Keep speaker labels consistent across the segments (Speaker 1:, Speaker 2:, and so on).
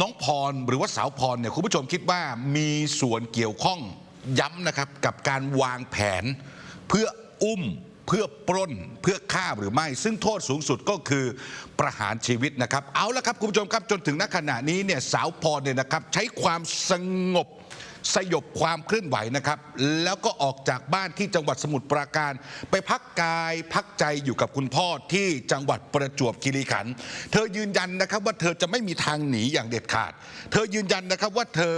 Speaker 1: น้องพรหรือว่าสาวพรเนี่ยคุณผู้ชมคิดว่ามีส่วนเกี่ยวข้องย้ำนะครับกับการวางแผน เพื่ออุ้มเพื่อปล้นเพื่อฆ่าหรือไม่ ซึ่งโทษสูงสุดก็คือประหารชีวิตนะครับ เอาละครับคุณผู้ชมครับจนถึงณขณะนี้เนี่ยสาวพรเนี่ยนะครับใช้ความสงบ สยบความเคลื่อนไหวนะครับ แล้วก็ออกจากบ้านที่จังหวัดสมุทรปราการ ไปพักกายพักใจอยู่กับคุณพ่อที่จังหวัดประจวบคีรีขันธ์เธอยืนยันนะครับว่าเธอจะไม่มีทางหนีอย่างเด็ดขาด เธอยืนยันนะครับว่าเธอ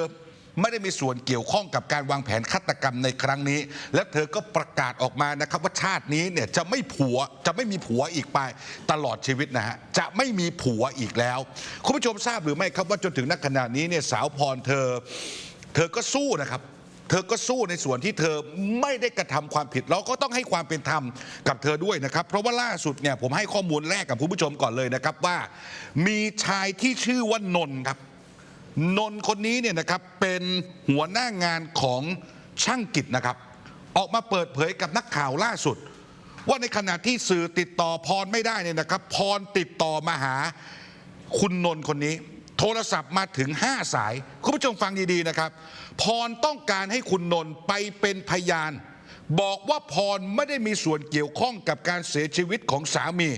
Speaker 1: ไม่ได้มีส่วนเกี่ยวข้องกับการวางแผนฆาตกรรมในครั้งนี้ และเธอก็ประกาศออกมานะครับว่าชาตินี้เนี่ยจะไม่ผัวจะไม่มีผัวอีกไปตลอดชีวิตนะฮะจะไม่มีผัวอีกแล้ว คุณผู้ชมทราบหรือไม่ครับว่าจนถึงณขณะนี้เนี่ยสาวพรเธอ เธอก็สู้นะครับ เธอก็สู้ในส่วนที่เธอไม่ได้กระทำความผิด เราก็ต้องให้ความเป็นธรรมกับเธอด้วยนะครับ เพราะว่าล่าสุดเนี่ยผมให้ข้อมูลแรกกับคุณผู้ชมก่อนเลยนะครับว่า มีชายที่ชื่อว่านนท์ครับ นนท์คนนี้เนี่ยนะครับเป็นหัวหน้างานของช่างกิจนะครับ ออกมาเปิดเผยกับนักข่าวล่าสุด ว่าในขณะที่สื่อติดต่อพรไม่ได้เนี่ยนะครับ พรติดต่อมาหาคุณนนท์คนนี้ โทรศัพท์มาถึง 5 สาย คุณผู้ชมฟังดีๆนะครับ พรต้องการให้คุณนนท์ไปเป็นพยาน บอกว่าพรไม่ได้มีส่วนเกี่ยวข้องกับการเสียชีวิตของสามี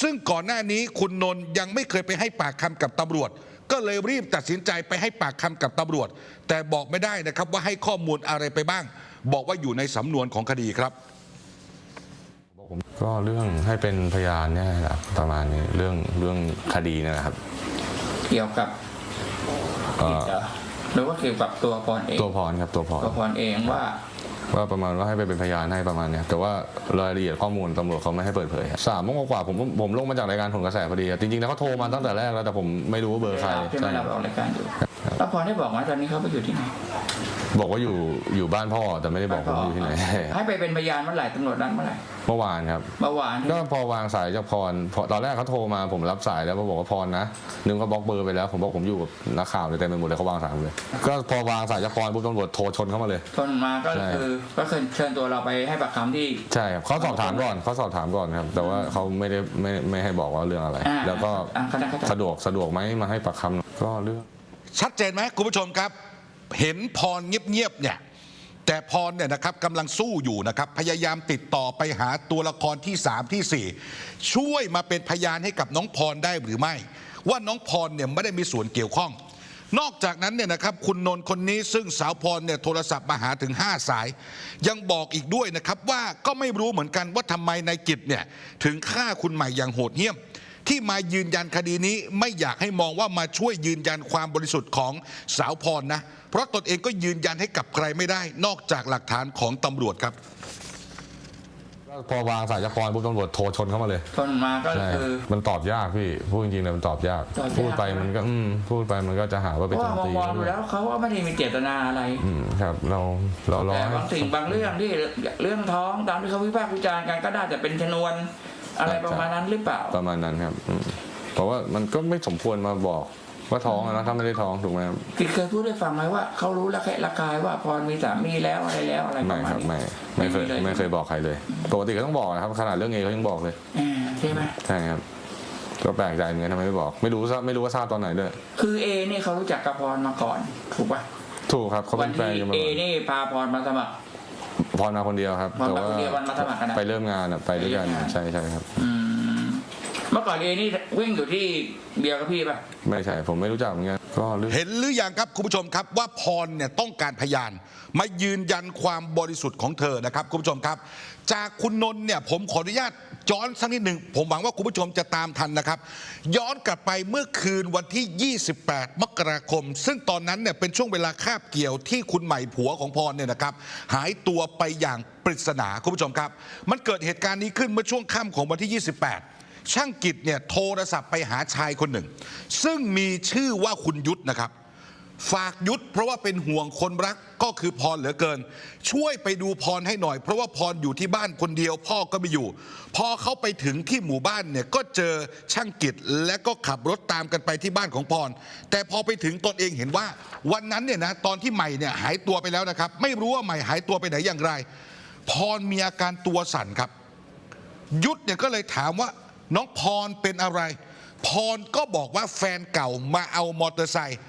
Speaker 1: ซึ่งก่อนหน้านี้คุณนนท์ยังไม่เคยไปให้ปากคำกับตำรวจ ก็เลยรีบตัดสินใจไปให้ปากคำกับตำรวจ แต่บอกไม่ได้นะครับว่าให้ข้อมูลอะไรไปบ้าง บอกว่าอยู่ในสำนวนของคดีครับ
Speaker 2: ก็เรื่องให้เป็นพยานเนี่ยแหละประมาณนี้เรื่องเรื่องคดีนะครับ
Speaker 3: เกี่ยวกับ
Speaker 2: เอ่อ
Speaker 3: กิจเหรอหรือว่าเกี่ยวกับตัวพรเอง
Speaker 2: ตัวพรครับตัวพร
Speaker 3: ตัวพรเองว่า
Speaker 2: ว่าประมาณว่าให้ไปเป็นพยานให้ประมาณเนี้ยแต่ว่ารายละเอียดข้อมูลตำรวจเขาไม่ให้เปิดเผยครับสามโมงกว่าๆผมผมลงมาจากรายการผลกระแสพอดีอะจริงๆแล้วเขาโทรมาตั้งแต่แรกแล้วแต่ผมไม่รู้ว่าเบอร์ใคร
Speaker 3: ที่ไม่
Speaker 2: ใช่
Speaker 3: รับออกรายการอยู่แล้วพรได้บอกว่าตอนนี้เขาไปอยู่ที่ไหน
Speaker 2: บอกว่าอยู่อยู่บ้านพ่อแต่ไม่ได้บอกผมอยู่ที่ไหน
Speaker 3: ให้ไปเป็นพยานเมื่อไหร่ตำรวจนัดเมื่อไหร่
Speaker 2: เมื่อวานครับ
Speaker 3: เมื่อวาน
Speaker 2: ก็พอวางสายจากพรพอตอนแรกเขาโทรมาผมรับสายแล้วเขาบอกว่าพรนะนึงเขาบล็อกเบอร์ไปแล้วผมบอกผมอยู่กับนักข่าวเลยเต็มไปหมดเลยเขาวางสายผมเลยก็พอวางสายจากพรปุ๊บตำรวจโทรชนเข้ามาเลย
Speaker 3: ทนมาก็
Speaker 2: ใช่
Speaker 3: คือก็คือเชิญตัวเราไปให้ปากคำที่
Speaker 2: ใช่ครับเขาสอบถามก่อนเขาสอบถามก่อนครับ แต่ว่าเขาไม่ได้ไม่ไม่ให้บอกว่าเรื่องอะไร
Speaker 3: อ่า
Speaker 2: แล้วก็
Speaker 3: อ่าคณะกรรมการ
Speaker 2: สะดวกสะดวกไหมมาให้ปากคำก็เรื่อง
Speaker 1: ชัดเจนไหมคุณผู้ชมครับ เห็นพรเงียบๆเนี่ยแต่พรเนี่ยนะครับกำลังสู้อยู่นะครับ พยายามติดต่อไปหาตัวละครที่ 3 ที่ 4 ช่วยมาเป็นพยานให้กับน้องพรได้หรือไม่ ว่าน้องพรเนี่ยไม่ได้มีส่วนเกี่ยวข้อง นอกจากนั้นเนี่ยนะครับคุณนนท์คนนี้ซึ่งสาวพรเนี่ยโทรศัพท์มาหาถึง 5 สาย ยังบอกอีกด้วยนะครับว่าก็ไม่รู้เหมือนกันว่าทำไมนายกิจเนี่ยถึงฆ่าคุณใหม่อย่างโหดเหี้ยม ที่มายืนยันคดีนี้ไม่อยากให้มองว่ามาช่วยยืนยันความบริสุทธิ์ของสาวพรนะ เพราะตนเองก็ยืนยันให้กับใครไม่ได้ นอกจากหลักฐานของตำรวจครับ
Speaker 2: ก็พอวางสายจากพรปุ๊บตำรวจโทรชนเข้ามาเลย
Speaker 3: ทนมาก็
Speaker 2: ใช่
Speaker 3: คือ
Speaker 2: มันตอบยากพี่ พูดจริงๆเลยมันตอบยาก
Speaker 3: ตอบยาก
Speaker 2: พูดไปมันก็อืมพูดไปมันก็จะหาว่า
Speaker 3: เพ
Speaker 2: ไป
Speaker 3: ราะ
Speaker 2: โจ
Speaker 3: ว่ามมอง
Speaker 2: ตี
Speaker 3: มองดูแล้วเขาว่าไม่ได้มีเจตนาอะไร
Speaker 2: อืมครับเราเรารอ
Speaker 3: แต่
Speaker 2: ให้
Speaker 3: บางสิ่งบางเรื่องที่เรื่องท้องตามที่เขาวิพากษ์วิจารณ์กันก็น่าจะเป็นชนวน อะไรประมาณนั้นหรือเปล่า
Speaker 2: ประมาณนั้นครับอืมเพราะว่ามันก็ไม่สมควรมาบอกว่าท้องอะนะถ้าไม่ได้ท้องถูกไหมครับ
Speaker 3: กิจเคยพูดให้ฟังไหมว่าเขารู้ละแคะละกายว่าพรมีสามีแล้วอะไรแล้วอะไรป
Speaker 2: ไม่
Speaker 3: ระมา
Speaker 2: ค
Speaker 3: ณ
Speaker 2: รับ
Speaker 3: นี้
Speaker 2: ไม่ไม่เคย
Speaker 3: ล
Speaker 2: ไม่เคยบอกใครเลยปกติก็ต้องบอกนะครับขนาดเรื่องเอเขายังบอกเลย
Speaker 3: อ่าใช่ไหม
Speaker 2: ใช่ครับก็แปลกใจเหมือนกันทำไมไม่บอก ไม่รู้ซะไม่รู้ว่าทราบตอนไหนด้วย
Speaker 3: คือเอนี่เขารู้จักกับพรมาก่อนถูกป่ะ
Speaker 2: ถูกครับเขา
Speaker 3: วั
Speaker 2: เป็นนแฟน
Speaker 3: ที่
Speaker 2: กันมา
Speaker 3: เอ
Speaker 2: ก่อน
Speaker 3: นี่พาพรมาสมัคร
Speaker 2: พรมาคนเดียวครับ
Speaker 3: พรมา
Speaker 2: แต่ว่า
Speaker 3: คนเดียววันมาสมัครกันนะ
Speaker 2: ไปเริ่มงานอะไปด้วยกัน
Speaker 3: ไปเริ่มงาน
Speaker 2: ใช่ใช่ครับ
Speaker 3: อืมเมื่อก่อนเอนี่วิ่งอยู่ที่เบียร์กับพี่ป่ะ
Speaker 2: ไม่ใช่ผมไม่รู้จักเหมือนกันก็เรื่อง
Speaker 1: เห็นหรือยังครับคุณผู้ชมครับว่าพรเนี่ยต้องการพยานมายืนยันความบริสุทธิ์ของเธอนะครับคุณผู้ชมครับ จากคุณนนท์เนี่ยผมขออนุญาต ย้อนสักนิดหนึ่งผมหวังว่าคุณผู้ชมจะตามทันนะครับ ย้อนกลับไปเมื่อคืนวันที่ 28 มกราคม ซึ่งตอนนั้นเนี่ยเป็นช่วงเวลาคาบเกี่ยวที่คุณใหม่ผัวของพรเนี่ยนะครับหายตัวไปอย่างปริศนาคุณผู้ชมครับ มันเกิดเหตุการณ์นี้ขึ้นเมื่อช่วงค่ำของวันที่ 28 ช่างกิจเนี่ยโทรศัพท์ไปหาชายคนหนึ่ง ซึ่งมีชื่อว่าคุณยุทธนะครับ ฝากยุทธเพราะว่าเป็นห่วงคนรักก็คือพรเหลือเกิน ช่วยไปดูพรให้หน่อย เพราะว่าพรอยู่ที่บ้านคนเดียวพ่อก็ไม่อยู่ พอเขาไปถึงที่หมู่บ้านเนี่ยก็เจอช่างกิจและก็ขับรถตามกันไปที่บ้านของพร แต่พอไปถึงตนเองเห็นว่า วันนั้นเนี่ยนะตอนที่ใหม่เนี่ยหายตัวไปแล้วนะครับ ไม่รู้ว่าใหม่หายตัวไปไหนอย่างไร พรมีอาการตัวสั่นครับ ยุทธเนี่ยก็เลยถามว่าน้องพรเป็นอะไร พรก็บอกว่าแฟนเก่ามาเอามอเตอร์ไซค์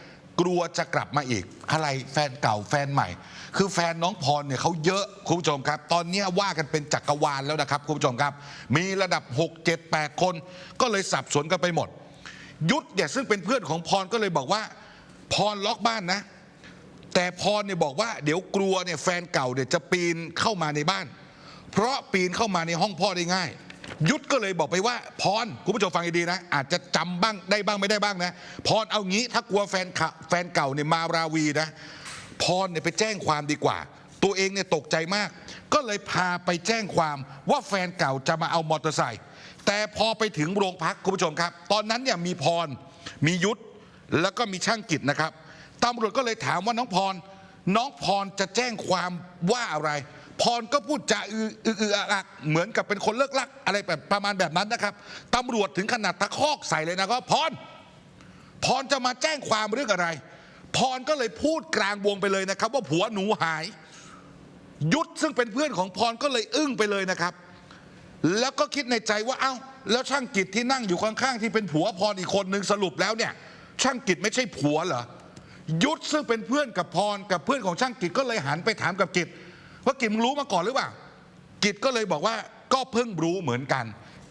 Speaker 1: กลัวจะกลับมาอีก อะไรแฟนเก่าแฟนใหม่ คือแฟนน้องพรเนี่ยเขาเยอะคุณผู้ชมครับ ตอนนี้ว่ากันเป็นจักรวาลแล้วนะครับคุณผู้ชมครับ มีระดับ 6 7 8 คน ก็เลยสับสนกันไปหมด ยุทธเนี่ยซึ่งเป็นเพื่อนของพรก็เลยบอกว่า พรล็อกบ้านนะ แต่พรเนี่ยบอกว่าเดี๋ยวกลัวเนี่ยแฟนเก่าเนี่ยจะปีนเข้ามาในบ้าน เพราะปีนเข้ามาในห้องพ่อได้ง่าย ยุทธก็เลยบอกไปว่า พรคุณผู้ชมฟังดีๆนะ อาจจะจำบ้างได้บ้างไม่ได้บ้างนะ พรเอางี้ถ้ากลัวแฟนเก่าแฟนเก่าเนี่ยมาราวีนะ พรเนี่ยไปแจ้งความดีกว่า ตัวเองเนี่ยตกใจมาก ก็เลยพาไปแจ้งความว่าแฟนเก่าจะมาเอามอเตอร์ไซค์แต่พอไปถึงโรงพักคุณผู้ชมครับ ตอนนั้นเนี่ยมีพรมียุทธแล้วก็มีช่างกิจนะครับตำรวจก็เลยถามว่าน้องพร น้องพรจะแจ้งความว่าอะไร พรก็พูดจาอืออืออืออะอะเหมือนกับเป็นคนเลิกลัก อะไรแบบประมาณแบบนั้นนะครับตำรวจถึงขนาดตะคอกใส่เลยนะก็พร พรจะมาแจ้งความเรื่องอะไร พรก็เลยพูดกลางวงไปเลยนะครับ ว่าผัวหนูหาย ยุทธซึ่งเป็นเพื่อนของพรก็เลยอึ้งไปเลยนะครับ แล้วก็คิดในใจว่าเอ้า แล้วช่างกิจที่นั่งอยู่ข้างๆที่เป็นผัวพรอีกคนหนึ่งสรุปแล้วเนี่ย ช่างกิจไม่ใช่ผัวเหรอยุทธซึ่งเป็นเพื่อนกับพรกับเพื่อนของช่างกิจก็เลยหันไปถามกับกิจ ว่ากิจมึงรู้มาก่อนหรือเปล่า กิจก็เลยบอกว่าก็เพิ่งรู้เหมือนกัน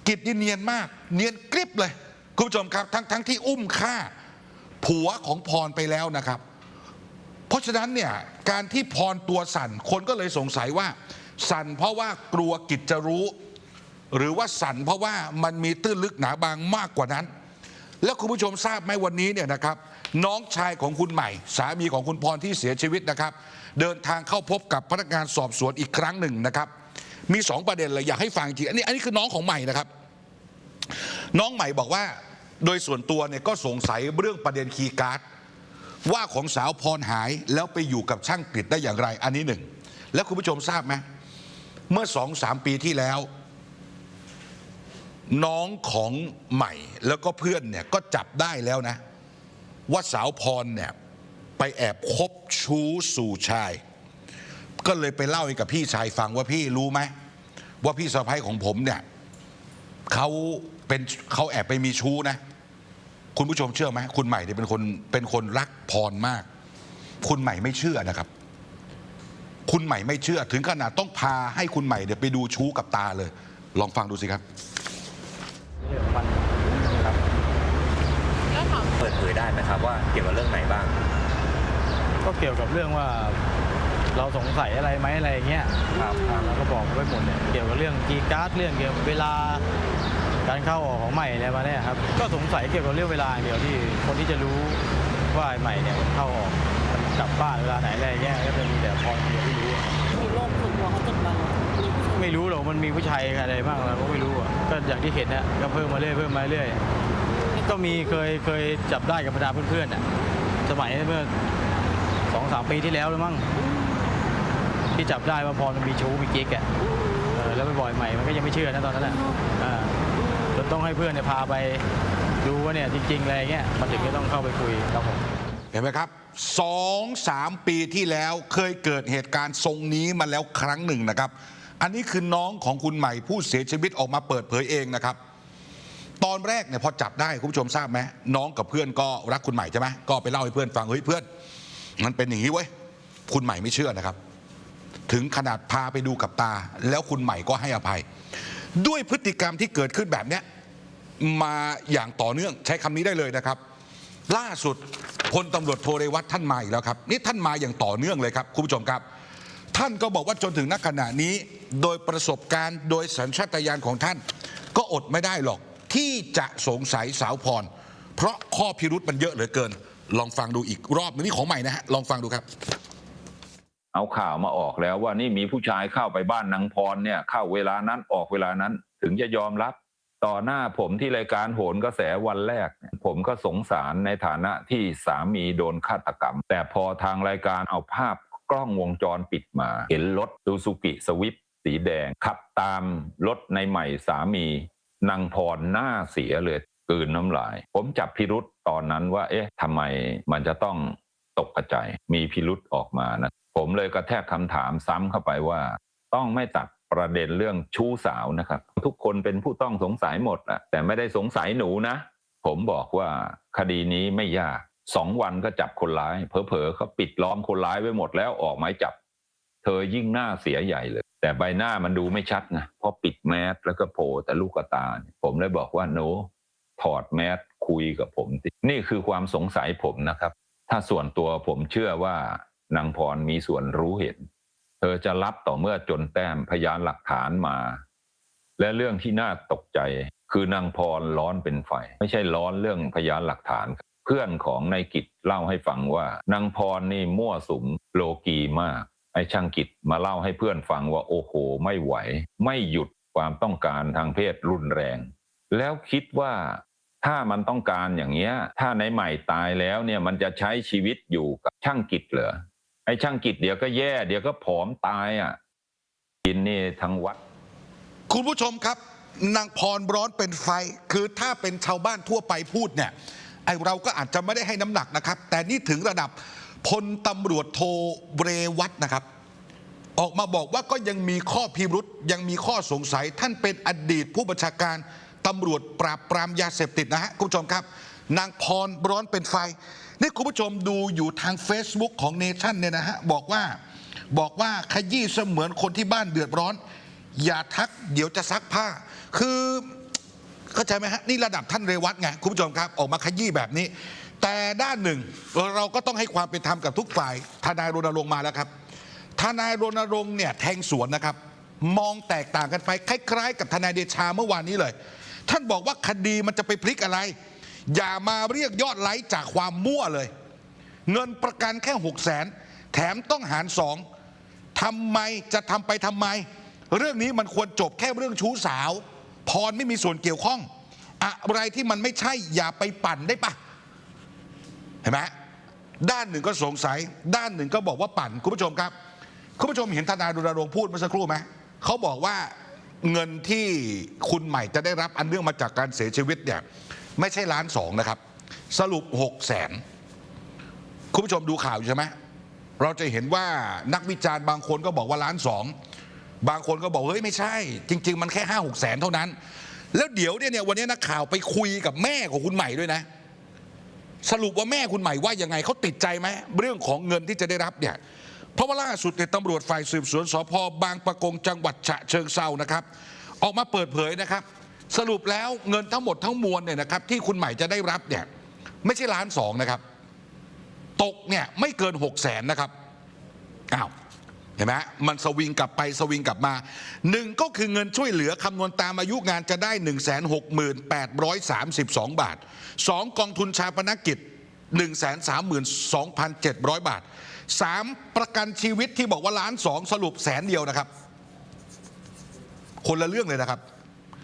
Speaker 1: กิจนี่เนียนมาก เนียนกริบเลย คุณผู้ชมครับ ทั้งทั้งที่อุ้มฆ่า ผัวของพรไปแล้วนะครับ เพราะฉะนั้นเนี่ยการที่พรตัวสั่น คนก็เลยสงสัยว่า สั่นเพราะว่ากลัวกิจจะรู้ หรือว่าสั่นเพราะว่ามันมีตื้นลึกหนาบางมากกว่านั้น แล้วคุณผู้ชมทราบไหมวันนี้เนี่ยนะครับน้องชายของคุณใหม่ สามีของคุณพรที่เสียชีวิตนะครับ เดินทางเข้าพบกับพนักงานสอบสวนอีกครั้งหนึ่งนะครับ มีสองประเด็นเลยอยากให้ฟังจริงอันนี้อันนี้คือน้องของใหม่นะครับ น้องใหม่บอกว่า โดยส่วนตัวเนี่ยก็สงสัยเรื่องประเด็นคีย์การ์ดว่าของสาวพรหายแล้วไปอยู่กับช่างกฤษได้อย่างไร อันนี้หนึ่งแล้วคุณผู้ชมทราบไหมเมื่อสองสามปีที่แล้ว น้องของใหม่แล้วก็เพื่อนเนี่ยก็จับได้แล้วนะ ว่าสาวพรเนี่ยไปแอบคบชู้สู่ชาย ก็เลยไปเล่าให้กับพี่ชายฟังว่าพี่รู้ไหมว่าพี่สะพ้ายของผมเนี่ยเขาเป็นเขาแอบไปมีชู้นะ คุณผู้ชมเชื่อไหมคุณใหม่เนี่ยเป็นคนเป็นคนรักพรมาก คุณใหม่ไม่เชื่อนะครับ คุณใหม่ไม่เชื่อถึงขนาดต้องพาให้คุณใหม่เนี่ยไปดูชู้กับตาเลย ลองฟังดูสิครับ
Speaker 4: เรื่องของมันนะครับ
Speaker 5: เปิดเผ ยได้ไหมครับว่าเกี่ยวกับเรื่องไหนบ้าง
Speaker 4: ก็เกี่ยวกับเรื่องว่าเราสงสัยอะไรไหมอะไรอย่างเงี้ย
Speaker 5: ครับ
Speaker 4: อ่าเราก็บอกไว้หมดเนี่ยเกี่ยวกับเรื่องกีย์การ์ดเรื่องเกี่ยวกับเวลาการเข้าออกของใหม่อะไรมาเนี่ยครับก็สงสัยเกี่ยวกับเรื่องเวลาอย่างเดียวที่คนที่จะรู้ว่าไอ้ใหม่เนี่ยมันเข้าออกมันกลับบ้านเวลาไหนอะไรอย่างเงี้ยก็จะมีแต่พรคนเดียวที่รู้อะ
Speaker 6: มีโรคส่วนตัวเขาจดบันมีผู้ชาย
Speaker 4: ไม่รู้หรอกมันมีผู้ชายอะไรบ้างเราก็ไม่รู้อะก็อย่างที่เห็นเนี่ยก็เพิ่มมาเรื่อยเพิ่มมาเรื่อย ก็มีเคยเคยจับได้กับบรรดาเพื่อนๆน่ะสมัยเมื่อสองสามปีที่แล้วแล้วมั้งที่จับได้ว่าพอมันมีชู้มีกิ๊กอะเออแล้วไปบ่อยใหม่มันก็ยังไม่เชื่อนะตอนนั้นอะอ่าจนต้องให้เพื่อนเนี่ยพาไปดูว่าเนี่ยจริงๆอะไรเงี้ยมันถึงจะต้องเข้าไปคุยครับผม
Speaker 1: เห็นไหมครับสองสามปีที่แล้วเคยเกิดเหตุการณ์ทรงนี้มาแล้วครั้งหนึ่งนะครับ อันนี้คือน้องของคุณใหม่ผู้เสียชีวิตออกมาเปิดเผยเองนะครับ ตอนแรกเนี่ยพอจับได้คุณผู้ชมทราบไหมน้องกับเพื่อนก็รักคุณใหม่ใช่ไหมก็ไปเล่าให้เพื่อนฟังเฮ้ยเพื่อน มันเป็นอย่างนี้เว้ยคุณใหม่ไม่เชื่อนะครับ ถึงขนาดพาไปดูกับตา แล้วคุณใหม่ก็ให้อภัย ด้วยพฤติกรรมที่เกิดขึ้นแบบเนี้ยมาอย่างต่อเนื่องใช้คำนี้ได้เลยนะครับ ล่าสุดพลตำรวจโทเรวัตท่านมาอีกแล้วครับนี่ท่านมาอย่างต่อเนื่องเลยครับคุณผู้ชมครับ ท่านก็บอกว่าจนถึงณขณะนี้ โดยประสบการณ์โดยสัญชาตญาณของท่าน ก็อดไม่ได้หรอก ที่จะสงสัยสาวพร เพราะข้อพิรุษมันเยอะเหลือเกิน ลองฟังดูอีกรอบนึงนี่ของใหม่นะฮะลองฟังดูครับ
Speaker 7: เอาข่าวมาออกแล้วว่านี่มีผู้ชายเข้าไปบ้านนางพรเนี่ยเข้าเวลานั้นออกเวลานั้น ถึงจะยอมรับต่อหน้าผมที่รายการโหนกระแสวันแรก ผมก็สงสารในฐานะที่สามีโดนฆาตกรรม แต่พอทางรายการเอาภาพกล้องวงจรปิดมา เห็นรถซูซูกิสวิปสีแดงขับตามรถในใหม่สามี นางพรหน้าเสียเลยกืนน้ำลาย ผมจับพิรุษตอนนั้นว่า เอ๊ะทำไมมันจะต้องตกกระจายมีพิรุษออกมานะ ผมเลยกระแทกคำถามซ้ำเข้าไปว่า ต้องไม่ตัดประเด็นเรื่องชู้สาวนะครับ ทุกคนเป็นผู้ต้องสงสัยหมดอะแต่ไม่ได้สงสัยหนูนะ ผมบอกว่าคดีนี้ไม่ยากสองวันก็จับคนร้าย เผลอๆเขาปิดล้อมคนร้ายไว้หมดแล้วออกหมายจับ เธอยิ่งหน้าเสียใหญ่เลย แต่ใบหน้ามันดูไม่ชัดนะเพราะปิดแมสแล้วก็โผล่แต่ลูกตา ผมเลยบอกว่าโนถอดแมสคุยกับผมสินี่คือความสงสัยผมนะครับ ถ้าส่วนตัวผมเชื่อว่านางพรมีส่วนรู้เห็น เธอจะรับต่อเมื่อจนแต้มพยานหลักฐานมา และเรื่องที่น่าตกใจคือนางพรร้อนเป็นไฟ ไม่ใช่ร้อนเรื่องพยานหลักฐาน เพื่อนของนายกิจเล่าให้ฟังว่านางพรนี่มั่วสุมโลกีมาก ไอ้ช่างกิจมาเล่าให้เพื่อนฟังว่าโอ้โห ไม่ไหว ไม่หยุดความต้องการทางเพศรุนแรง แล้วคิดว่าถ้ามันต้องการอย่างเงี้ย ถ้าในใหม่ตายแล้วเนี่ยมันจะใช้ชีวิตอยู่กับช่างกิจเหรอไอ้ช่างกิจเดี๋ยวก็แย่เดี๋ยวก็ผอมตายอะกินนี่ทั้งวัด
Speaker 1: คุณผู้ชมครับ นางพรร้อนเป็นไฟ คือถ้าเป็นชาวบ้านทั่วไปพูดเนี่ยไอเราก็อาจจะไม่ได้ให้น้ำหนักนะครับ แต่นี่ถึงระดับ พลตำรวจโทเรวัตนะครับ ออกมาบอกว่าก็ยังมีข้อพิรุษยังมีข้อสงสัย ท่านเป็นอดีตผู้บัญชาการตำรวจปราบปรามยาเสพติดนะฮะคุณผู้ชมครับ นางพรร้อนเป็นไฟ นี่คุณผู้ชมดูอยู่ทาง Facebook ของเนชั่นเนี่ยนะฮะบอกว่าบอกว่าขยี้เสมือนคนที่บ้านเดือดร้อน อย่าทักเดี๋ยวจะซักผ้า คือเข้าใจไหมฮะนี่ระดับท่านเรวัตไงคุณผู้ชมครับ ออกมาขยี้แบบนี้ แต่ด้านหนึ่งเราก็ต้องให้ความเป็นธรรมกับทุกฝ่ายทนายรณรงค์มาแล้วครับทนายรณรงค์เนี่ยแทงสวนนะครับ มองแตกต่างกันไปคล้าย ๆ กับทนายเดชาเมื่อวานนี้เลย ท่านบอกว่าคดีมันจะไปพลิกอะไร อย่ามาเรียกยอดไลค์จากความมั่วเลย เงินประกันแค่หกแสนแถมต้องหารสองทำไมจะทำไปทำไม เรื่องนี้มันควรจบแค่เรื่องชู้สาว พรไม่มีส่วนเกี่ยวข้อง อะไรที่มันไม่ใช่อย่าไปปั่นได้ปะ เห็นไหมด้านหนึ่งก็สงสัย ด้านหนึ่งก็บอกว่าปั่นคุณผู้ชมครับ คุณผู้ชมเห็นทนายรณรงค์พูดเมื่อสักครู่ไหมเขาบอกว่าเงินที่คุณใหม่จะได้รับอันเนื่องมาจากการเสียชีวิตเนี่ยไม่ใช่ล้านสองนะครับ สรุปหกแสนคุณผู้ชมดูข่าวอยู่ใช่ไหมเราจะเห็นว่านักวิจารณ์บางคนก็บอกว่าล้านสองบางคนก็บอกเฮ้ยไม่ใช่ จริง ๆ มันแค่ห้าหกแสนเท่านั้น แล้วเดี๋ยวเนี่ยวันนี้นักข่าวไปคุยกับแม่ของคุณใหม่ด้วยนะ สรุปว่าแม่คุณใหม่ว่ายังไงเขาติดใจไหมเรื่องของเงินที่จะได้รับเนี่ยเพราะว่าล่าสุดเนี่ยตำรวจฝ่ายสืบสวนสพบางปะกงจังหวัดฉะเชิงเซานะครับ ออกมาเปิดเผยนะครับ สรุปแล้วเงินทั้งหมดทั้งมวลเนี่ยนะครับ ที่คุณใหม่จะได้รับเนี่ยไม่ใช่ล้านสองนะครับ ตกเนี่ยไม่เกินหกแสนนะครับอ้าว ห็นไหมมันสวิงกลับไปสวิงกลับมาหนึ่งก็คือเงินช่วยเหลือคำนวณตามอายุงานจะได้ 1 6 8 3 2 บาท 2 กองทุนชาปนกิจ 1 3 2 7 0 0 บาท 3 ประกันชีวิตที่บอกว่าล้านสองสรุปแสนเดียวนะครับ คนละเรื่องเลยนะครับ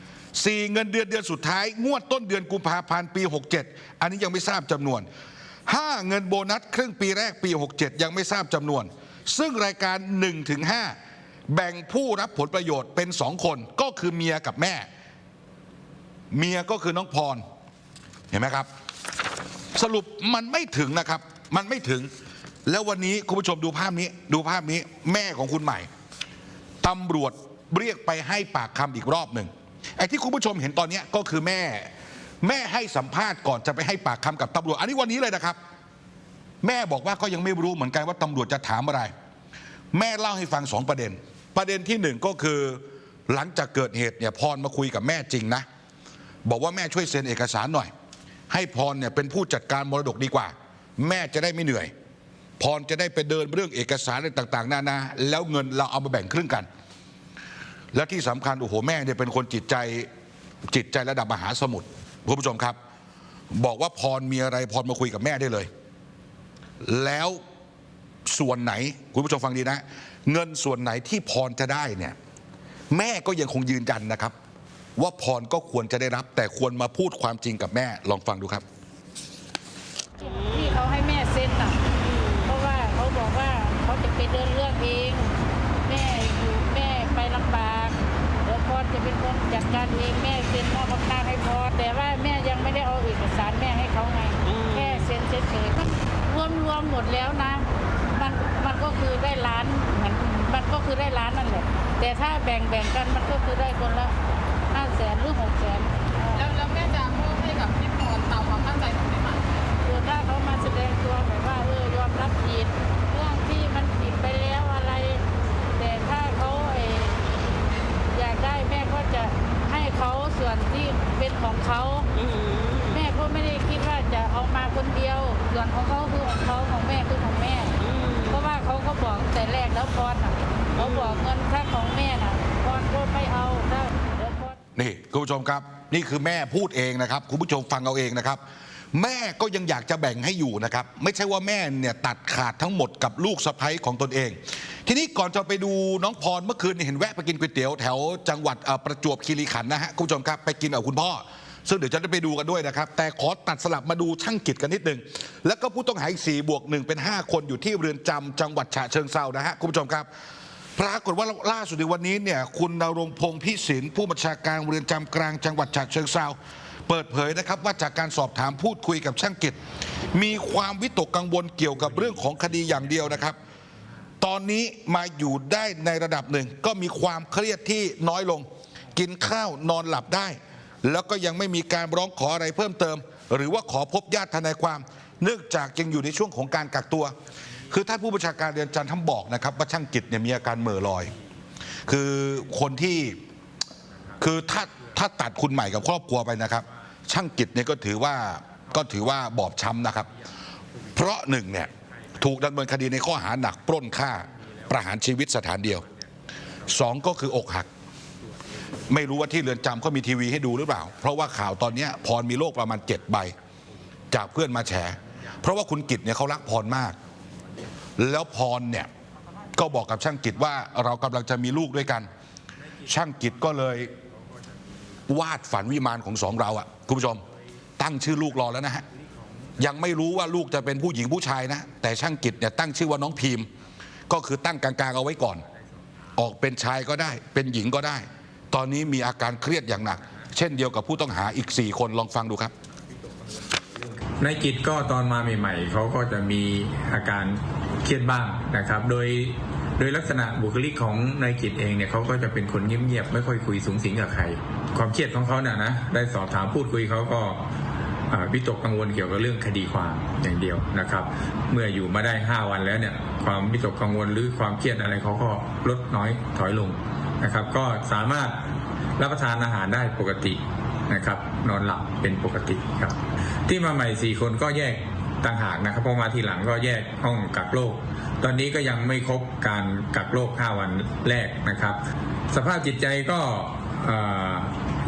Speaker 1: 4 เงินเดือนเดือนสุดท้าย งวดต้นเดือนกุมภาพันธ์ปี 67 อันนี้ยังไม่ทราบจำนวน 5 เงินโบนัสครึ่งปีแรกปี 67 ยังไม่ทราบจำนวน ซึ่งรายการ1-5ถึง5แบ่งผู้รับผลประโยชน์เป็น2คนก็คือเมียกับแม่ เมียก็คือน้องพร เห็นไหมครับ สรุปมันไม่ถึงนะครับ มันไม่ถึง แล้ววันนี้คุณผู้ชมดูภาพนี้ ดูภาพนี้แม่ของคุณใหม่ตำรวจเรียกไปให้ปากคำอีกรอบหนึ่งไอ้ที่คุณผู้ชมเห็นตอนนี้ก็คือแม่ แม่ให้สัมภาษณ์ก่อนจะไปให้ปากคำกับตำรวจ อันนี้วันนี้เลยนะครับ แม่บอกว่าก็ยังไม่รู้เหมือนกันว่าตำรวจจะถามอะไร แม่เล่าให้ฟังสองประเด็น ประเด็นที่หนึ่งก็คือ หลังจากเกิดเหตุเนี่ยพรมาคุยกับแม่จริงนะ บอกว่าแม่ช่วยเซ็นเอกสารหน่อย ให้พรเนี่ยเป็นผู้จัดการมรดกดีกว่า แม่จะได้ไม่เหนื่อย พรจะได้ไปเดินเรื่องเอกสารอะไรต่าง ๆ นานา แล้วเงินเราเอามาแบ่งครึ่งกัน และที่สำคัญโอ้โหแม่เนี่ยเป็นคนจิตใจจิตใจระดับมหาสมุทรคุณผู้ชมครับ บอกว่าพรมีอะไรพรมาคุยกับแม่ได้เลย แล้วส่วนไหนคุณผู้ชมฟังดีนะ เงินส่วนไหนที่พรจะได้เนี่ยแม่ก็ยังคงยืนยันนะครับ ว่าพรก็ควรจะได้รับ แต่ควรมาพูดความจริงกับแม่ลองฟังดูครับ
Speaker 6: ที่เขาให้แม่เซ็นน่ะเพราะว่าเขาบอกว่าเขาจะไปเดินเรื่องเอง แม่อยู่แม่ไปลำบากเดี๋ยวพรจะเป็นคนจัดการเองแม่เซ็นมอบอำนาจให้พรแต่ว่าแม่ยังไม่ได้เอาเอกสารแม่ให้เขาไงแค่เซ็นเฉยๆ มรวมหมดแล้วนะ มันมันก็คือได้ล้านเหมือนมันก็คือได้ล้านนั่นแหละ แต่ถ้าแบ่งแบ่งกันมันก็คือได้คนละห้าแสนหรือหกแสน
Speaker 8: แล้วแล้วแม่จะมอบให้กับพี่พรตาม
Speaker 9: ความตั้งใจของพี่หมา
Speaker 6: คือถ้าเขามาแสดงตัวแบบว่าเออยอมรับผิดเรื่องที่มันผิดไปแล้วอะไร แต่ถ้าเขาเอออยากได้แม่ก็จะให้เขาส่วนที่เป็นของเขา คือของเขาของแม่คือของแม่ เพราะว่าเขาก็บอกแต่แรกแล้วพรน่ะเขาบอกเงินค่าของแม่น่ะพรก็ไม่เอาได้เดี๋ยวพร
Speaker 1: นี่คุณผู้ชมครับ นี่คือแม่พูดเองนะครับ คุณผู้ชมฟังเอาเองนะครับ แม่ก็ยังอยากจะแบ่งให้อยู่นะครับ ไม่ใช่ว่าแม่เนี่ยตัดขาดทั้งหมดกับลูกสะใภ้ของตนเอง ทีนี้ก่อนจะไปดูน้องพรเมื่อคืนเห็นแวะไปกินก๋วยเตี๋ยวแถวจังหวัดเอ่อประจวบคีรีขันธ์นะฮะคุณผู้ชมครับไปกินกับคุณพ่อ ซึ่งเดี๋ยวจะได้ไปดูกันด้วยนะครับ แต่ขอตัดสลับมาดูช่างกิจกันนิดนึงแล้วก็ผู้ต้องหาอีกสี่บวกหนึ่งเป็น 5 คนอยู่ที่เรือนจำจังหวัดฉะเชิงเซานะฮะคุณผู้ชมครับ ปรากฏว่าล่าสุดในวันนี้เนี่ยคุณนรงพงษ์พิสินผู้บัญชาการเรือนจำกลางจังหวัดฉะเชิงเซาเปิดเผยนะครับว่าจากการสอบถามพูดคุยกับช่างกิจ มีความวิตกกังวลเกี่ยวกับเรื่องของคดีอย่างเดียวนะครับ ตอนนี้มาอยู่ได้ในระดับหนึ่ง ก็มีความเครียดที่น้อยลง กินข้าวนอนหลับได้ แล้วก็ยังไม่มีการร้องขออะไรเพิ่มเติม หรือว่าขอพบญาติทนายความ เนื่องจากยังอยู่ในช่วงของการกักตัว คือท่านผู้บัญชาการเรือนจำท่านบอกนะครับว่าช่างกิจเนี่ยมีอาการเหม่อลอย คือคนที่คือถ้าถ้าตัดคุณใหม่กับครอบครัวไปนะครับ ช่างกิจเนี่ยก็ถือว่าก็ถือว่าบอบช้ำนะครับ เพราะหนึ่งเนี่ยถูกดำเนินคดีในข้อหาหนักปล้นฆ่าประหารชีวิตสถานเดียวสองก็คืออกหัก ไม่รู้ว่าที่เรือนจำเขามีทีวีให้ดูหรือเปล่า เพราะว่าข่าวตอนเนี้ยพรมีโรคประมาณเจ็ดใบ จากเพื่อนมาแฉ เพราะว่าคุณกิจเนี่ยเขารักพรมาก แล้วพรเนี่ยก็บอกกับช่างกิจว่าเรากำลังจะมีลูกด้วยกัน ช่างกิจก็เลยวาดฝันวิมานของสองเราอะคุณผู้ชม ตั้งชื่อลูกรอแล้วนะฮะยังไม่รู้ว่าลูกจะเป็นผู้หญิงผู้ชายนะ แต่ช่างกิจเนี่ยตั้งชื่อว่าน้องพิมพ์ ก็คือตั้งกลางๆเอาไว้ก่อน ออกเป็นชายก็ได้ เป็นหญิงก็ได้ ตอนนี้มีอาการเครียดอย่างหนัก เช่นเดียวกับผู้ต้องหาอีก 4 คนลองฟังดูครับ
Speaker 8: นายกิจก็ตอนมาใหม่ ๆเขาก็จะมีอาการเครียดบ้างนะครับ โดยโดยลักษณะบุคลิกของนายกิจเองเนี่ยเขาก็จะเป็นคนเงียบๆไม่ค่อยคุยสูงสิงกับใคร ความเครียดของเขาเนี่ยนะได้สอบถามพูดคุยเขาก็วิตกกังวลเกี่ยวกับเรื่องคดีความอย่างเดียวนะครับ เมื่ออยู่มาได้ 5 วันแล้วเนี่ยความวิตกกังวลหรือความเครียดอะไรเขาก็ลดน้อยถอยลง นะครับ ก็สามารถรับประทานอาหารได้ปกตินะครับ นอนหลับเป็นปกติครับ ที่มาใหม่4คนก็แยกต่างหากนะครับพอมาทีหลังก็แยกห้องกักโรคตอนนี้ก็ยังไม่ครบการกักโรค5วันแรกนะครับ สภาพจิตใจก็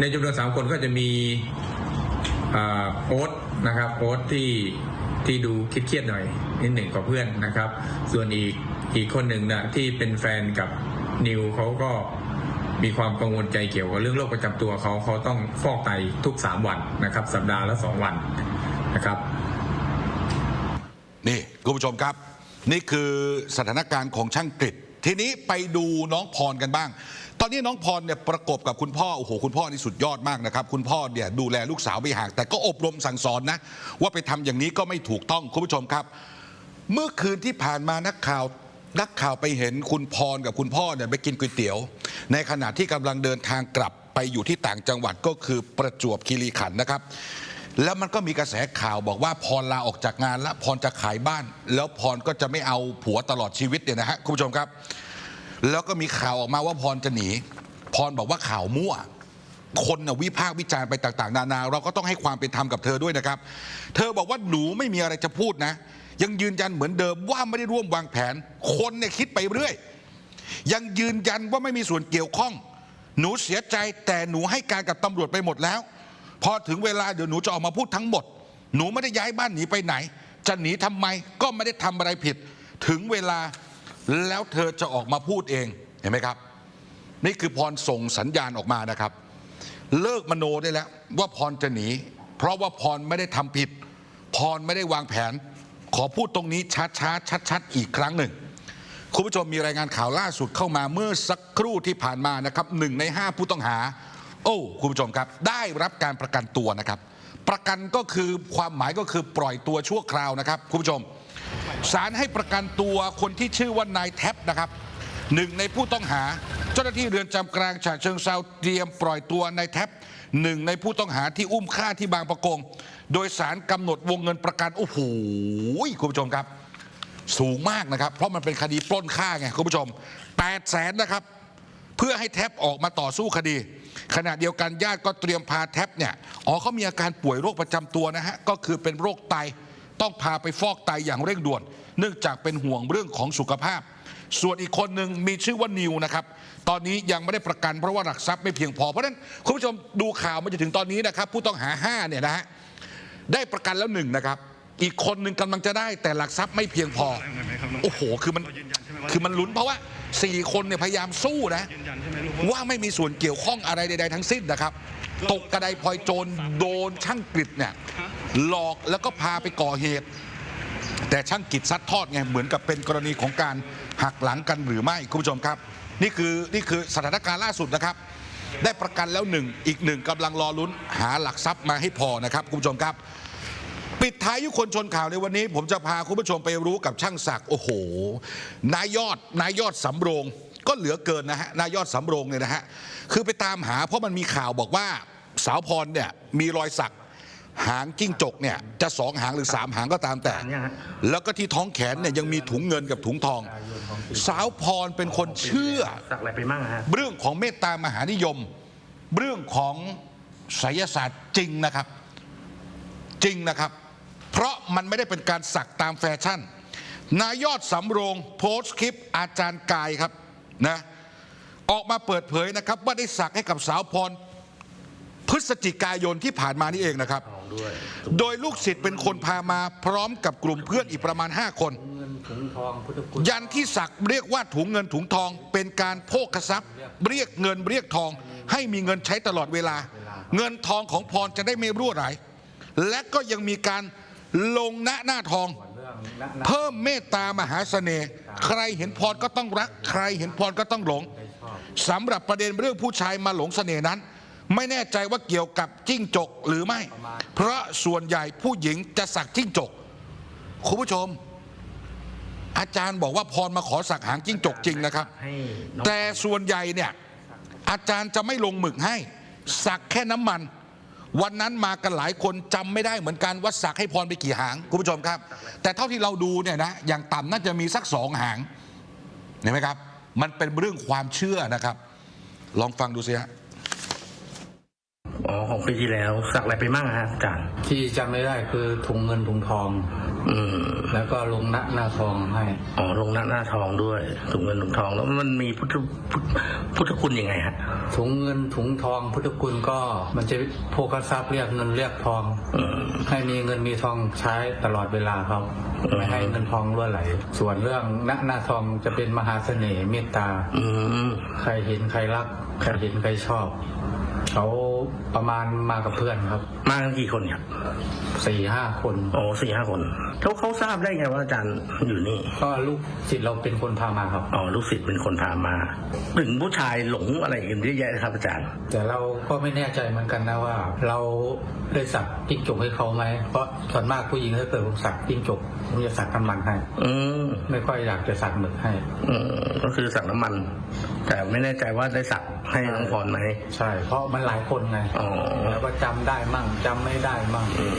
Speaker 8: ในจำนวน3คนก็จะมีโอ๊ตนะครับโอ๊ตที่ที่ดูเครียดๆหน่อยนิดหนึ่งกว่าเพื่อนนะครับ ส่วนอีกอีกคนหนึ่งนะที่เป็นแฟนกับ นิวเขาก็มีความกังวลใจเกี่ยวกับเรื่องโรคประจำตัวเขาเขาต้องฟอกไตทุก 3 วันนะครับ สัปดาห์ละ 2 วันนะครับ
Speaker 1: นี่คุณผู้ชมครับ นี่คือสถานการณ์ของช่างกฤษทีนี้ไปดูน้องพรกันบ้าง ตอนนี้น้องพรเนี่ยประกบกับคุณพ่อโอ้โหคุณพ่อนี่สุดยอดมากนะครับ คุณพ่อเนี่ยดูแลลูกสาวไม่ห่างแต่ก็อบรมสั่งสอนนะ ว่าไปทำอย่างนี้ก็ไม่ถูกต้องคุณผู้ชมครับ เมื่อคืนที่ผ่านมานักข่าว นักข่าวไปเห็นคุณพรกับคุณพ่อเนี่ยไปกินก๋วยเตี๋ยว ในขณะที่กำลังเดินทางกลับไปอยู่ที่ต่างจังหวัดก็คือประจวบคีรีขันธ์นะครับ แล้วมันก็มีกระแสข่าวบอกว่าพรลาออกจากงานแล้วพรจะขายบ้าน แล้วพรก็จะไม่เอาผัวตลอดชีวิตเนี่ยนะฮะคุณผู้ชมครับ แล้วก็มีข่าวออกมาว่าพรจะหนี พรบอกว่าข่าวมั่วคนวิพากษ์วิจารณ์ไปต่าง ๆ นานา เราก็ต้องให้ความเป็นธรรมกับเธอด้วยนะครับ เธอบอกว่าหนูไม่มีอะไรจะพูดนะ ยังยืนยันเหมือนเดิมว่าไม่ได้ร่วมวางแผน คนเนี่ยคิดไปเรื่อย ยังยืนยันว่าไม่มีส่วนเกี่ยวข้อง หนูเสียใจแต่หนูให้การกับตำรวจไปหมดแล้ว พอถึงเวลาเดี๋ยวหนูจะออกมาพูดทั้งหมด หนูไม่ได้ย้ายบ้านหนีไปไหน จะหนีทำไมก็ไม่ได้ทำอะไรผิด ถึงเวลาแล้วเธอจะออกมาพูดเองเห็นไหมครับ นี่คือพรส่งสัญญาณออกมานะครับ เลิกมโนได้แล้วว่าพรจะหนี เพราะว่าพรไม่ได้ทำผิด พรไม่ได้วางแผน ขอพูดตรงนี้ช้าๆชัดๆอีกครั้งหนึ่ง คุณผู้ชมมีรายงานข่าวล่าสุดเข้ามาเมื่อสักครู่ที่ผ่านมานะครับหนึ่งในห้าผู้ต้องหา โอ้คุณผู้ชมครับ ได้รับการประกันตัวนะครับ ประกันก็คือความหมายก็คือปล่อยตัวชั่วคราวนะครับ คุณผู้ชมศาลให้ประกันตัวคนที่ชื่อว่านายแท็บนะครับหนึ่งในผู้ต้องหาเจ้าหน้าที่เรือนจำกลางฉะเชิงเซาเตรียมปล่อยตัวนายแท็บหนึ่งในผู้ต้องหาที่อุ้มฆ่าที่บางประกง โดยสารกำหนดวงเงินประกันโอ้โหคุณผู้ชมครับ สูงมากนะครับ เพราะมันเป็นคดีปล้นฆ่าไงคุณผู้ชม8 0 0แสนนะครับ เพื่อให้แท็บออกมาต่อสู้คดี ขณะเดียวกันญาติก็เตรียมพาแท็บเนี่ยอ๋อเขามีอาการป่วยโรคประจำตัวนะฮะก็คือเป็นโรคไตต้องพาไปฟอกไตอย่างเร่งด่วน เนื่องจากเป็นห่วงเรื่องของสุขภาพ ส่วนอีกคนหนึ่งมีชื่อว่านิวนะครับ ตอนนี้ยังไม่ได้ประกันเพราะว่าหลักทรัพย์ไม่เพียงพอ เพราะฉะนั้นคุณผู้ชมดูข่าวมาจนถึงตอนนี้นะครับ ผู้ต้องหาห้าเนี่ยนะฮะ ได้ประกันแล้วหนึ่งนะครับ อีกคนหนึ่งกำลังจะได้แต่หลักทรัพย์ไม่เพียงพอ โอ้โห คือมันคือมันลุ้นเพราะว่าสี่คนเนี่ยพยายามสู้นะ ว่าไม่มีส่วนเกี่ยวข้องอะไรใดๆทั้งสิ้นนะครับ ตกกระไดพลอยโจรโดนช่างกฤษเนี่ยหลอกแล้วก็พาไปก่อเหตุ แต่ช่างกิจซัดทอดไงเหมือนกับเป็นกรณีของการหักหลังกันหรือไม่คุณผู้ชมครับ นี่คือนี่คือสถานการณ์ล่าสุดนะครับ ได้ประกันแล้วหนึ่งอีกหนึ่งกำลังรอลุ้นหาหลักทรัพย์มาให้พอนะครับคุณผู้ชมครับ ปิดท้ายยุคนชนข่าวในวันนี้ ผมจะพาคุณผู้ชมไปรู้กับช่างศักดิ์โอ้โห นายยอดนายยอดสำโรงก็เหลือเกินนะฮะนายยอดสำโรงเนี่ยนะฮะคือไปตามหาเพราะมันมีข่าวบอกว่าสาวพรเนี่ยมีรอยสักหางจิ้งจกเนี่ยจะสองหางหรือสามหางก็ตามแต่ แล้วก็ที่ท้องแขนเนี่ยยังมีถุงเงินกับถุงทอง สาวพรเป็นคนเชื่อ
Speaker 10: สักอะไรไปมั่งฮะ
Speaker 1: เรื่องของเมตตามหานิยม เรื่องของไสยศาสตร์จริงนะครับ จริงนะครับ เพราะมันไม่ได้เป็นการสักตามแฟชั่น นายยอดสำโรงโพสต์คลิปอาจารย์กายครับนะออกมาเปิดเผยนะครับ ว่าได้สักให้กับสาวพร พฤศจิกายนที่ผ่านมานี่เองนะครับ โดยลูกศิษย์เป็นคนพามาพร้อมกับกลุ่มเพื่อนอีกประมาณ 5 คน ยันที่สักเรียกว่าถุงเงินถุงทอง เป็นการโภคทรัพย์ เรียกเงินเรียกทอง ให้มีเงินใช้ตลอดเวลา เงินทองของพรจะได้ไม่รั่วไหลและก็ยังมีการลงหน้าหน้าทอง เพิ่มเมตตามหาเสน่ห์ใครเห็นพรก็ต้องรัก ใครเห็นพรก็ต้องหลงสำหรับประเด็นเรื่องผู้ชายมาหลงเสน่ห์นั้น ไม่แน่ใจว่าเกี่ยวกับจิ้งจกหรือไม่ เพราะส่วนใหญ่ผู้หญิงจะสักจิ้งจกคุณผู้ชม อาจารย์บอกว่าพรมาขอสักหางจิ้งจกจริงนะครับ
Speaker 10: ให้น้อง
Speaker 1: แต่ส่วนใหญ่เนี่ยอาจารย์จะไม่ลงหมึกให้ สักแค่น้ำมัน วันนั้นมากันหลายคนจำไม่ได้เหมือนกันว่าสักให้พรไปกี่หางคุณผู้ชมครับ แต่เท่าที่เราดูเนี่ยนะอย่างต่ำน่าจะมีสักสองหางเห็นไหมครับ มันเป็นเรื่องความเชื่อนะครับ ลองฟังดูสิฮะ
Speaker 10: อ๋อของปีที่แล้วสักอะไรไปมั่งฮะอาจารย์
Speaker 11: ที่จำไม่ได้คือถุงเงินถุงทอง
Speaker 10: อืม
Speaker 11: แล้วก็ลงหน้าหน้าทองให้
Speaker 10: อ๋อลงหน้าหน้าทองด้วยถุงเงินถุงทองแล้วมันมีพุทธพุทธพุทธคุณยังไงฮะ
Speaker 11: ถุงเงินถุงทองพุทธคุณก็ มันจะโภคทรัพย์เรียกเงินเรียกทอง
Speaker 10: อืม
Speaker 11: ให้มีเงินมีทองใช้ตลอดเวลาครับ
Speaker 10: อืม
Speaker 11: ไม่ให้เงินทองรั่วไหล ส่วนเรื่องหน้าหน้าทองจะเป็นมหาเสน่ห์เมตตา
Speaker 10: อืม
Speaker 11: ใครเห็นใครรักใครเห็นใครชอบเขา ประมาณมากับเพื่อนครับ
Speaker 10: มากันกี่คนครับ
Speaker 11: สี่ห้าคน
Speaker 10: โอ้สี่ห้าคนเขาเขาทราบได้ไงว่าอาจารย์อยู่นี่
Speaker 11: ก็ลูกศิษย์เราเป็นคนพามาครับ
Speaker 10: อ๋อลูกศิษย์เป็นคนพามาถึงผู้ชายหลงอะไรกันเยอะแยะนะครับอาจารย์
Speaker 11: แต่เราก็ไม่แน่ใจเหมือนกันนะว่า เราได้สักจิ้งจกให้เขาไหมเพราะส่วนมากผู้หญิงถ้าเกิดผมสักจิ้งจกผมจะสักน้ำมันให้
Speaker 10: อืม
Speaker 11: ไม่ค่อยอยากจะสักหมึกให้
Speaker 10: อืมก็คือสักน้ำมัน แต่ไม่แน่ใจว่าได้สักให้น้องพรไหม
Speaker 11: ใช่ เพราะมันหลายคนไง
Speaker 10: อ๋อ
Speaker 11: แล้วก็จำได้มั่งจำไม่ได้มั่ง
Speaker 10: อืม